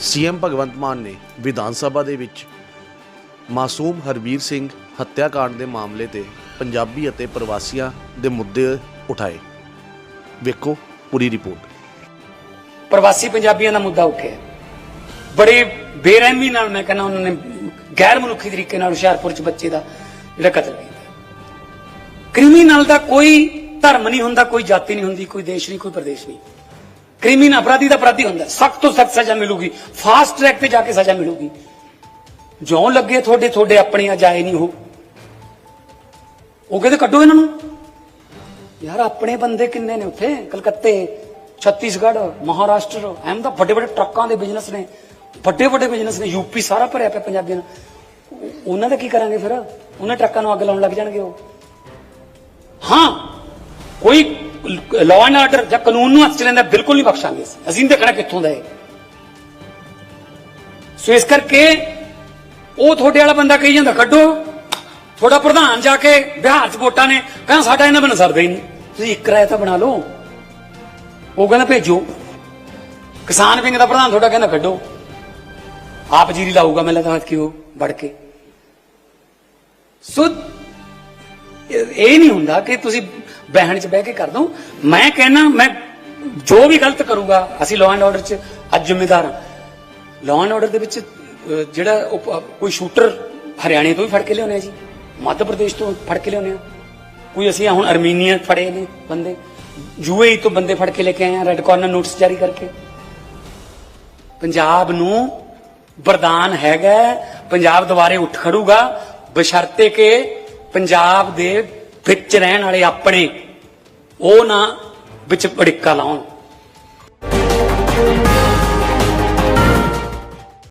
CM Bhagwant Mann ਨੇ ਵਿਧਾਨ ਸਭਾ ਦੇ ਵਿੱਚ ਮਾਸੂਮ ਹਰਵੀਰ ਸਿੰਘ ਹੱਤਿਆਕਾਂਡ ਦੇ ਮਾਮਲੇ ਤੇ ਪੰਜਾਬੀ ਅਤੇ ਪ੍ਰਵਾਸੀਆਂ ਦੇ ਮੁੱਦੇ ਉਠਾਏ। ਵੇਖੋ ਪੂਰੀ ਰਿਪੋਰਟ। ਪ੍ਰਵਾਸੀ ਪੰਜਾਬੀਆਂ ਦਾ ਮੁੱਦਾ ਉੱਠਿਆ। ਬੜੇ ਬੇਰਹਿਮੀ ਨਾਲ ਮੈਂ ਕਹਿੰਦਾ ਉਹਨਾਂ ਨੇ ਗੈਰ ਮਨੁੱਖੀ ਤਰੀਕੇ ਨਾਲ ਹੁਸ਼ਿਆਰਪੁਰ ਚ ਬੱਚੇ ਦਾ ਜਿਹੜਾ ਕਤਲ ਕੀਤਾ। ਕ੍ਰਿਮੀਨਲ ਦਾ ਕੋਈ ਧਰਮ ਨਹੀਂ ਹੁੰਦਾ, ਕੋਈ ਜਾਤੀ ਨਹੀਂ ਹੁੰਦੀ, ਕੋਈ ਦੇਸ਼ ਨਹੀਂ, ਕੋਈ ਪ੍ਰਦੇਸ਼ ਨਹੀਂ। ਕ੍ਰਿਮੀਨਲ ਅਪਰਾਧੀ ਦਾ ਅਪਰਾਧੀ ਹੁੰਦਾ ਸਖਤ ਤੋਂ ਸਖਤ ਸਜ਼ਾ ਮਿਲੂਗੀ। ਫਾਸਟ ਟਰੈਕ ਤੇ ਜਾ ਕੇ ਸਜ਼ਾ ਮਿਲੂਗੀ। ਜਿਉਂ ਲੱਗੇ ਤੁਹਾਡੇ ਤੁਹਾਡੇ ਆਪਣੇ ਆ ਜਾਏ ਨਹੀਂ ਉਹ। ਉਹ ਕਹਿੰਦੇ ਕੱਢੋ ਇਹਨਾਂ ਨੂੰ। ਯਾਰ, ਆਪਣੇ ਬੰਦੇ ਕਿੰਨੇ ਨੇ ਉੱਥੇ? ਕਲਕੱਤੇ, ਛੱਤੀਸਗੜ੍ਹ, ਮਹਾਰਾਸ਼ਟਰ, ਐਮ ਦਾ ਵੱਡੇ ਵੱਡੇ ਟਰੱਕਾਂ ਦੇ ਬਿਜ਼ਨਸ ਨੇ। ਵੱਡੇ ਵੱਡੇ ਬਿਜ਼ਨਸ ਨੇ ਯੂਪੀ ਸਾਰਾ ਭਰਿਆ ਪਿਆ ਪੰਜਾਬੀਆਂ ਨਾਲ। ਉਹਨਾਂ ਦਾ ਕੀ ਕਰਾਂਗੇ ਫਿਰ? ਉਹਨਾਂ ਟਰੱਕਾਂ ਨੂੰ ਅੱਗ ਲਾਉਣ ਲੱਗ ਜਾਣਗੇ ਉਹ। ਹਾਂ! ਕੋਈ ਲਾਅ ਐਂਡ ਆਰਡਰ ਜਾਂ ਕਾਨੂੰਨ ਨੂੰ ਹੱਥ ਚ ਲੈਂਦਾ, ਬਿਲਕੁਲ ਨਹੀਂ ਬਖਸ਼ਾਂਗੇ ਅਸੀਂ। ਅਸੀਂ ਨਹੀਂ ਦੇਖਣਾ ਕਿੱਥੋਂ ਦਾ ਹੈ ਸੋ ਇਸ ਕਰਕੇ ਉਹ ਤੁਹਾਡੇ ਵਾਲਾ ਬੰਦਾ ਕਹੀ ਜਾਂਦਾ, ਕੱਢੋ। ਤੁਹਾਡਾ ਪ੍ਰਧਾਨ ਜਾ ਕੇ ਬਿਹਾਰ ਚ ਵੋਟਾਂ ਨੇ, ਕਹਿੰਦਾ ਸਾਡਾ ਇਹਨਾਂ ਬਿਨਾਂ ਸਰਦਾ ਹੀ ਨਹੀਂ। ਤੁਸੀਂ ਇੱਕ ਰਾਇ ਤਾਂ ਬਣਾ ਲਓ। ਉਹ ਕਹਿੰਦਾ ਭੇਜੋ। ਕਿਸਾਨ ਵਿੰਗ ਦਾ ਪ੍ਰਧਾਨ ਤੁਹਾਡਾ ਕਹਿੰਦਾ ਕੱਢੋ। ਆਪ ਜੀਰੀ ਲਾਊਗਾ ਮੈਂ ਲੱਗਦਾ ਉਹ ਵੜ ਕੇ। ਸੋ ਇਹ ਨਹੀਂ ਹੁੰਦਾ ਕਿ ਤੁਸੀਂ ਬਹਿਣ 'ਚ ਬਹਿ ਕੇ ਕਰ ਦੋ ਮੈਂ ਕਹਿਣਾ, ਮੈਂ ਜੋ ਵੀ ਗਲਤ ਕਰੂਗਾ, ਅਸੀਂ ਲਾਅ ਐਂਡ ਆਰਡਰ 'ਚ ਅੱਜ ਜ਼ਿੰਮੇਦਾਰ ਹਾਂ। ਲਾਅ ਐਂਡ ਆਰਡਰ ਦੇ ਵਿੱਚ ਜਿਹੜਾ ਉਹ ਕੋਈ ਸ਼ੂਟਰ ਹਰਿਆਣੇ ਤੋਂ ਵੀ ਫੜ ਕੇ ਲਿਆਉਂਦੇ ਆ ਜੀ। ਮੱਧ ਪ੍ਰਦੇਸ਼ ਤੋਂ ਫੜ ਕੇ ਲਿਆਉਂਦੇ ਆ। ਕੋਈ ਅਸੀਂ ਹੁਣ ਅਰਮੀਨੀਆ ਫੜੇ ਨੇ ਬੰਦੇ। ਯੂਏਈ ਤੋਂ ਬੰਦੇ ਫੜ ਕੇ ਲੈ ਕੇ ਆਏ ਆ ਰੈੱਡ ਕਾਰਨਰ ਨੋਟਿਸ ਜਾਰੀ ਕਰਕੇ। ਪੰਜਾਬ ਨੂੰ ਵਰਦਾਨ ਹੈਗਾ, ਪੰਜਾਬ ਦੁਬਾਰੇ ਉੱਠ ਖੜੂਗਾ, ਬਸ਼ਰਤੇ ਕਿ ਪੰਜਾਬ ਦੇ ਵਿੱਚ ਰਹਿਣ ਵਾਲੇ ਆਪਣੇ ਉਹ ਨਾ ਵਿੱਚ ਅੜਿੱਕਾ ਲਾਉਣ।